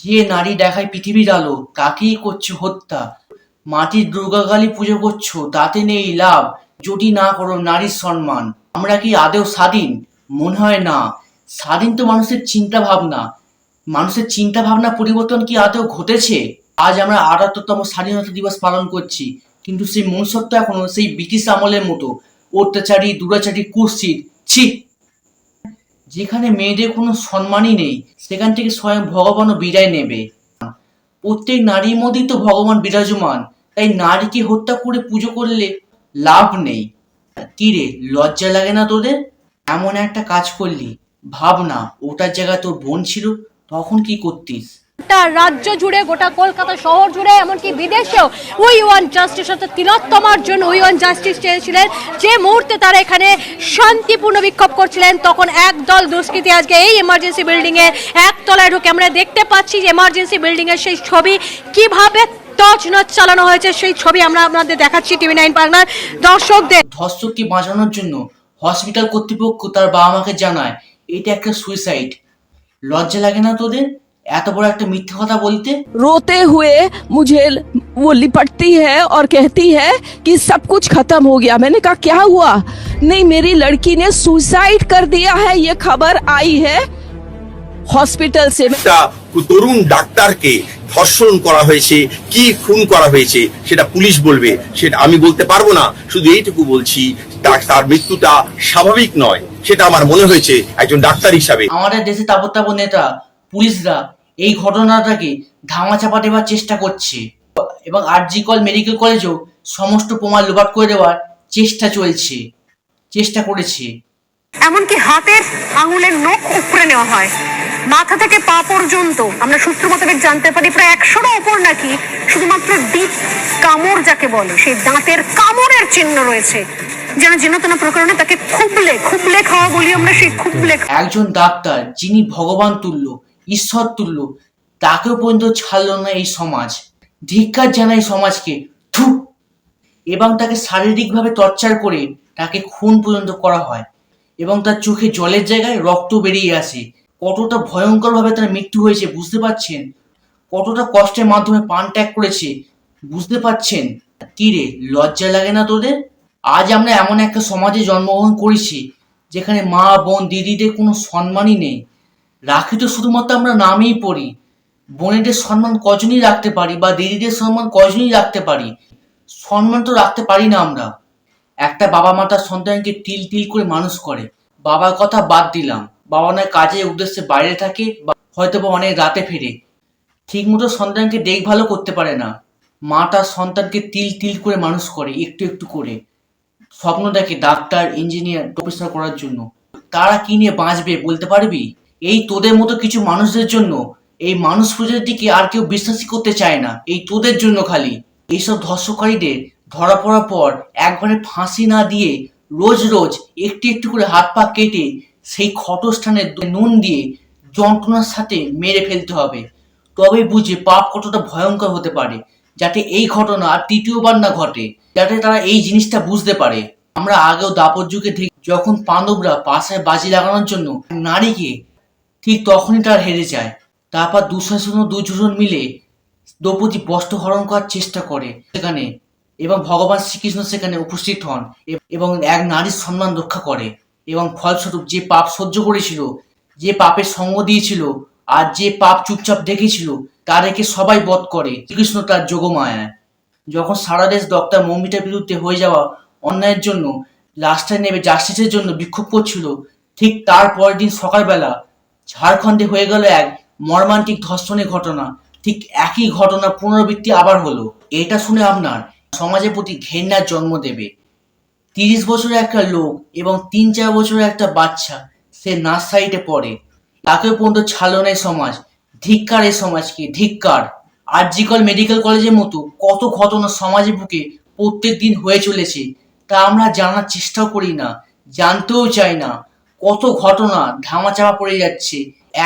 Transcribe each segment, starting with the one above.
যে নারী দেখায় পৃথিবীর আলো তাকেই করছে হত্যা। মাটির দুর্গাকালী পুজো করছ, তাতে নেই লাভ। যদি না করো নারীর সম্মান। আমরা কি আদেও স্বাধীন? মনে হয় না। স্বাধীন তো মানুষের চিন্তা ভাবনা মানুষের চিন্তা ভাবনা পরিবর্তন কি আদেও ঘটেছে? আজ আমরা আটাত্তরতম স্বাধীনতা দিবস পালন করছি, কিন্তু সেই মনুষ্যত্ব এখনও সেই ব্রিটিশ আমলের মতো। অত্যাচারী, দুরাচারী, কুৎসিত, ছি! যেখানে মেয়েদের কোনো সম্মানই নেই, সেখান থেকে স্বয়ং ভগবানও বিদায় নেবে। প্রত্যেক নারীর মধ্যেই তো ভগবান বিরাজমান, তাই নারীকে হত্যা করে পুজো করলে লাভ নেই। কি রে, লজ্জা লাগে না তোদের? এমন একটা কাজ করলি, ভাবনা, ওটার জায়গায় তোর বোন ছিল, তখন কি করতিস? গোটা রাজ্য জুড়ে, গোটা কলকাতা শহর জুড়ে, এমনকি বিদেশেও উই ওয়ান জাস্টিস অর্থাৎ তিলোত্তমার জন্য উই ওয়ান জাস্টিস চেয়েছিলেন। যে মুহূর্তে তারা এখানে শান্তিপূর্ণ বিক্ষোভ করছিলেন, তখন একদল দুষ্কৃতী আজকে এই এমার্জেন্সি বিল্ডিং এর একতলায় ঢুকে আমরা দেখতে পাচ্ছি যে এমার্জেন্সি বিল্ডিং এর সেই ছবি কীভাবে তছনছ চালানো হয়েছে, সেই ছবি আমরা আপনাদের দেখাচ্ছি টিভি নাইন বাংলার দর্শকদের ধর্ষককে বাঁচানোর জন্য হসপিটাল কর্তৃপক্ষ তার বাবা মাকে জানায়, এটা একটা সুইসাইড লজ্জা লাগে না তোদের? এত বড় একটা মিথ্যে কথা বলতে रोते हुए मुझे वो लिपटती है और कहती है कि सब कुछ खत्म हो गया मैंने कहा क्या हुआ नहीं मेरी लड़की ने सुसाइड कर दिया है ये खबर आई है हॉस्पिटल से একটা তরুণ ডাক্তারকে ধর্ষণ করা হয়েছে কি খুন করা হয়েছে সেটা পুলিশ বলবে সেটা আমি বলতে পারবো না শুধু এইটুকু বলছি তার- তার মৃত্যুটা স্বাভাবিক নয় সেটা আমার মনে হয়েছে একজন ডাক্তার হিসাবে আমাদের দেশে তাবৎ তাবৎ নেতা পুলিশরা এই ঘটনাটাকে ধামাচাপা দেওয়ার চেষ্টা করছে। এবং আরজিকল মেডিকেল কলেজেও সমস্ত প্রমাণ লোপাট করে দেওয়ার চেষ্টা চলছে চেষ্টা করেছে। এমনকি হাতের আঙুলের নখ উপড়ে নেওয়া হয়। মাথা থেকে পা পর্যন্ত আমরা সূত্র মোতাবেক জানতে পারি প্রায় একশোর ওপর নাকি শুধুমাত্র ডিপ কামড় যাকে বলে সেই দাঁতের কামড়ের চিহ্ন রয়েছে। যেন জিনতনা প্রকরণে তাকে খুবলে খুবলে খাওয়া বলি আমরা সেই খুবলে একজন ডাক্তার যিনি ভগবান তুল্য ঈশ্বর তুল্য। তাকেও পর্যন্ত ছাড়লো না এই সমাজ। ধিক্কার জানায় এই সমাজকে। থু! এবং তাকে শারীরিকভাবে টর্চার করে তাকে খুন পর্যন্ত করা হয়। এবং তার চোখে জলের জায়গায় রক্ত বেরিয়ে আসে। কতটা ভয়ঙ্করভাবে তার মৃত্যু হয়েছে বুঝতে পারছেন? কতটা কষ্টের মাধ্যমে প্রাণ ত্যাগ করেছে বুঝতে পারছেন? কি রে লজ্জা লাগে না তোদের? আজ আমরা এমন একটা সমাজে জন্মগ্রহণ করেছি, যেখানে মা, বোন, দিদিদের কোনো সম্মানই নেই। রাখি তো শুধুমাত্র আমরা নামেই পড়ি। বোনেদের সম্মান কজনই রাখতে পারি বা দিদিদের সম্মান কজনই রাখতে পারি? সম্মান তো রাখতে পারি না আমরা। একটা বাবা মা তার সন্তানকে তিল তিল করে মানুষ করে। বাবার কথা বাদ দিলাম। বাবা নয় কাজের উদ্দেশ্যে বাইরে থাকে বা হয়তো বা অনেক রাতে ফেরে। ঠিক মতো সন্তানকে দেখভালও করতে পারে না। মা তার সন্তানকে তিল তিল করে মানুষ করে, একটু একটু করে। স্বপ্ন দেখে ডাক্তার, ইঞ্জিনিয়ার প্রফেসর করার জন্য। তারা কি নিয়ে বাঁচবে বলতে পারবি? এই তোদের মতো কিছু মানুষদের জন্য, এই মানুষ দিকে আর কেউ বিশ্বাসই করতে চায় না। এই তোদের জন্য খালি। এইসব ধর্ষকারীদের ধরা পড়ার পর একবারে ফাঁসি না দিয়ে রোজ রোজ একটু একটু করে হাত পা কেটে সেই ক্ষতস্থানে নুন দিয়ে যন্ত্রণার সাথে মেরে ফেলতে হবে। তবে বুঝে পাপ কতটা ভয়ঙ্কর হতে পারে, যাতে এই ঘটনা আর তৃতীয়বার না ঘটে, যাতে তারা এই জিনিসটা বুঝতে পারে। আমরা আগেও দাপর যুগে যখন পাণ্ডবরা পাশায় বাজি লাগানোর জন্য নারীকে ঠিক তখনই তার হেরে যায়। তারপর দুঃশাসন ও দুর্যোধন মিলে দ্রৌপদী বস্ত্র হরণ করার চেষ্টা করে সেখানে এবং ভগবান শ্রীকৃষ্ণ সেখানে উপস্থিত হন এবং এক নারীর সম্মান রক্ষা করে এবং ফলস্বরূপ যে পাপ সহ্য করেছিল, যে পাপের সঙ্গ দিয়েছিল আর যে পাপ চুপচাপ দেখেছিল, তাদেরকে সবাই বধ করে। শ্রীকৃষ্ণ তার যোগমায়ায়। যখন সারা দেশ ডক্টর মৌমিতার বিরুদ্ধে হয়ে যাওয়া অন্যায়ের জন্য লাস্টে নেমে জাস্টিসের জন্য বিক্ষোভ করছিল, ঠিক তার পরের দিন সকালবেলা ঝাড়খণ্ডে হয়ে গেল এক মর্মান্তিক ধর্ষণের ঘটনা। ঠিক একই ঘটনা পুনরাবৃত্তি আবার হলো। এটা শুনে আপনার সমাজের প্রতি ঘেন্নার জন্ম দেবে। তিরিশ বছরের একটা লোক এবং তিন চার বছরের একটা বাচ্চা, সে নার্সারিতে পড়ে। তাকে পর্যন্ত এই সমাজ। ধিক্কার এই সমাজকে, ধিক্কার। আরজিকল মেডিকেল কলেজের মতো কত ঘটনা সমাজের বুকে প্রত্যেক দিন হয়ে চলেছে। তা আমরা জানার চেষ্টাও করি না, জানতেও চাই না। কত ঘটনা ধামাচাপা পড়ে যাচ্ছে।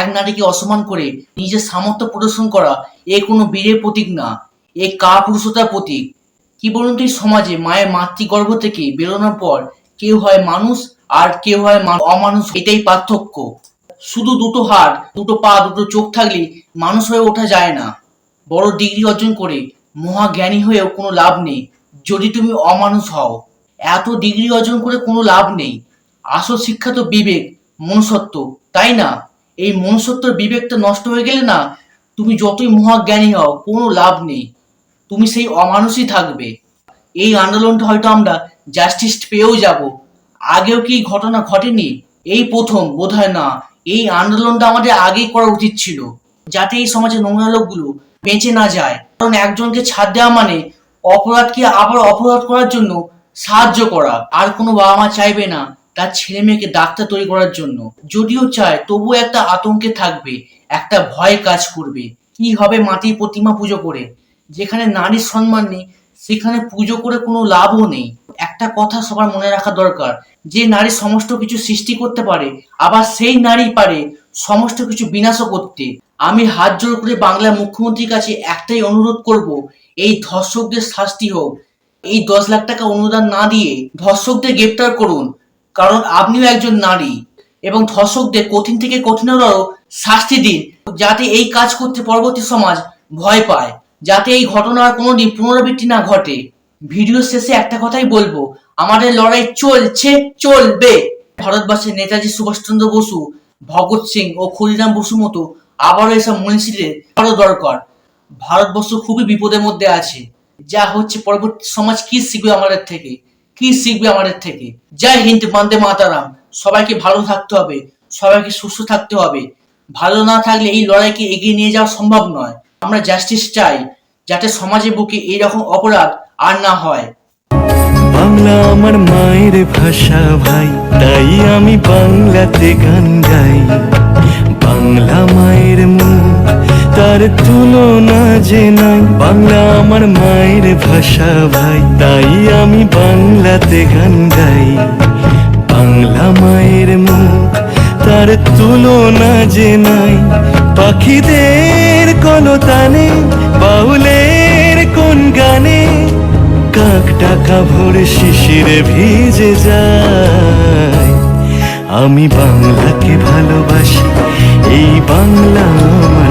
এক নারীকে অসম্মান করে নিজের সামর্থ্য প্রদর্শন করা এ কোনো বীরের প্রতীক না, এ কা পুরুষতার প্রতীক। কি বলুন তো সমাজে মায়ের মাতৃগর্ভ থেকে বেরোনোর পর কেউ হয় মানুষ আর কেউ হয় অমানুষ, এটাই পার্থক্য। শুধু দুটো হাত, দুটো পা, দুটো চোখ থাকলে মানুষ হয়ে ওঠা যায় না। বড় ডিগ্রি অর্জন করে মহাজ্ঞানী হয়েও কোনো লাভ নেই। যদি তুমি অমানুষ হও, এত ডিগ্রি অর্জন করে কোনো লাভ নেই। আসল শিক্ষা তো বিবেক, মনুষ্যত্ব, তাই না? এই মনুষ্যত্বর বিবেকটা নষ্ট হয়ে গেলে না তুমি যতই মহাজ্ঞানী হও, কোনো লাভ নেই। তুমি সেই অমানুষই থাকবে। এই আন্দোলনটা হয়তো আমরা জাস্টিস পেয়েও যাব। আগেও কি ঘটনা ঘটেনি? এই প্রথম, বোধহয় না। এই আন্দোলনটা আমাদের আগেই করা উচিত ছিল, যাতে এই সমাজে নোংরা লোকগুলো বেঁচে না যায়। কারণ একজনকে ছাড় দেওয়া মানে অপরাধকে আবার অপরাধ করার জন্য সাহায্য করা। আর কোনো বাবা মা চাইবে না। তার ছেলে মেয়েকে ডাক্তার তৈরি করার জন্য। যদিও চায় তবুও একটা আতঙ্কে থাকবে, একটা ভয় কাজ করবে। কি হবে মাটির প্রতিমা পুজো করে? যেখানে নারীর সম্মান নেই, সেখানে পুজো করে কোনো লাভও নেই। একটা কথা সবার মনে রাখা দরকার, যে নারী সমস্ত কিছু সৃষ্টি করতে পারে, আবার সেই নারী পারে সমস্ত কিছু বিনাশও করতে। আমি হাত জোর করে বাংলার মুখ্যমন্ত্রীর কাছে একটাই অনুরোধ করব, এই ধর্ষকদের শাস্তি হোক। এই দশ লাখ টাকা অনুদান না দিয়ে ধর্ষকদের গ্রেপ্তার করুন। কারণ আপনিও একজন নারী এবং ধর্ষকদের কঠিন থেকে কঠিনতর শাস্তি দিন, যাতে এই কাজ করতে পরবর্তী সমাজ ভয় পায়, যাতে এই ঘটনার কোনোদিন পুনরাবৃত্তি না ঘটে। ভিডিও শেষে একটা কথাই বলব, আমাদের লড়াই চলছে, চলবে। ভারতবর্ষের নেতাজি সুভাষচন্দ্র বসু, ভগৎ সিং ও ক্ষুদিরাম বসু মতো আবারও এসব মনীষীদের আরও দরকার। ভারতবর্ষ খুবই বিপদের মধ্যে আছে। যা হচ্ছে পরবর্তী সমাজ কি শিখবে আমাদের থেকে? কি শিখবে আমাদের থেকে? জয় হিন্দ, বন্দে মাতারাম। সবাইকে ভালো থাকতে হবে, সবাইকে সুস্থ থাকতে হবে। ভালো না থাকলে এই লড়াইকে এগিয়ে নিয়ে যাওয়া সম্ভব নয়। আমরা জাস্টিস চাই, যাতে সমাজে বুকে এইরকম অপরাধ আর না হয়। বাংলা আমার মায়ের ভাষা ভাই, তাই আমি বাংলাতে গান গাই। বাংলা মায়ের মুখ তার তুলনা যে নাই। বাংলা আমার মায়ের ভাষা ভাই, তাই আমি বাংলাতে গান গাই। বাংলা মায়ের মুখ, তার তুলনা যে নাই। পাখিদের কলতানে, বাউলের কোন গানে, কাক টাকা ভরে শিশিরে ভিজে যায়। আমি বাংলাকে ভালোবাসি, এই বাংলা